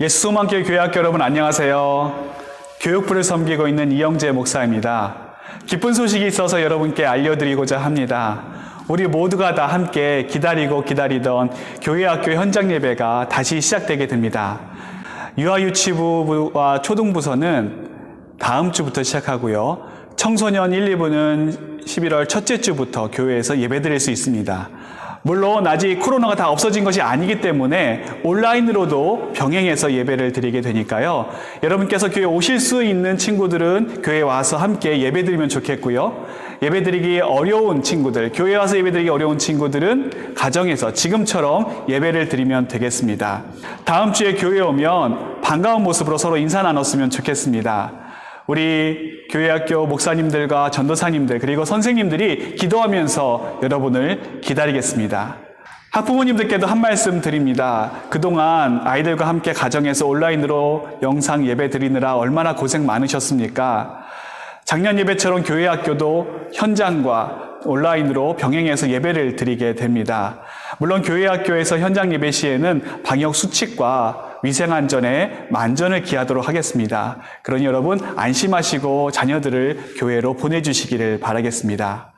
예수소망교회 교회학교 여러분 안녕하세요. 교육부를 섬기고 있는 이영재 목사입니다. 기쁜 소식이 있어서 여러분께 알려드리고자 합니다. 우리 모두가 다 함께 기다리고 기다리던 교회학교 현장 예배가 다시 시작되게 됩니다. 유아유치부와 초등부서는 다음 주부터 시작하고요. 청소년 1, 2부는 11월 첫째 주부터 교회에서 예배 드릴 수 있습니다. 물론 아직 코로나가 다 없어진 것이 아니기 때문에 온라인으로도 병행해서 예배를 드리게 되니까요. 여러분께서 교회 오실 수 있는 친구들은 교회에 와서 함께 예배 드리면 좋겠고요. 예배 드리기 어려운 친구들, 교회 와서 예배 드리기 어려운 친구들은 가정에서 지금처럼 예배를 드리면 되겠습니다. 다음 주에 교회 오면 반가운 모습으로 서로 인사 나눴으면 좋겠습니다. 우리 교회학교 목사님들과 전도사님들 그리고 선생님들이 기도하면서 여러분을 기다리겠습니다. 학부모님들께도 한 말씀 드립니다. 그동안 아이들과 함께 가정에서 온라인으로 영상 예배 드리느라 얼마나 고생 많으셨습니까? 작년 예배처럼 교회 학교도 현장과 온라인으로 병행해서 예배를 드리게 됩니다. 물론 교회 학교에서 현장 예배 시에는 방역 수칙과 위생 안전에 만전을 기하도록 하겠습니다. 그러니 여러분 안심하시고 자녀들을 교회로 보내주시기를 바라겠습니다.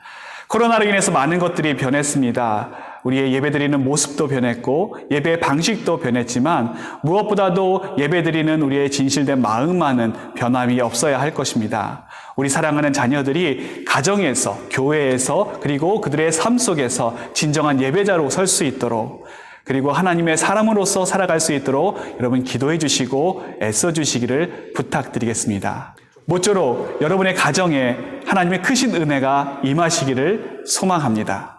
코로나로 인해서 많은 것들이 변했습니다. 우리의 예배드리는 모습도 변했고 예배 방식도 변했지만 무엇보다도 예배드리는 우리의 진실된 마음만은 변함이 없어야 할 것입니다. 우리 사랑하는 자녀들이 가정에서 교회에서 그리고 그들의 삶 속에서 진정한 예배자로 설 수 있도록 그리고 하나님의 사람으로서 살아갈 수 있도록 여러분 기도해 주시고 애써 주시기를 부탁드리겠습니다. 모쪼록 여러분의 가정에 하나님의 크신 은혜가 임하시기를 소망합니다.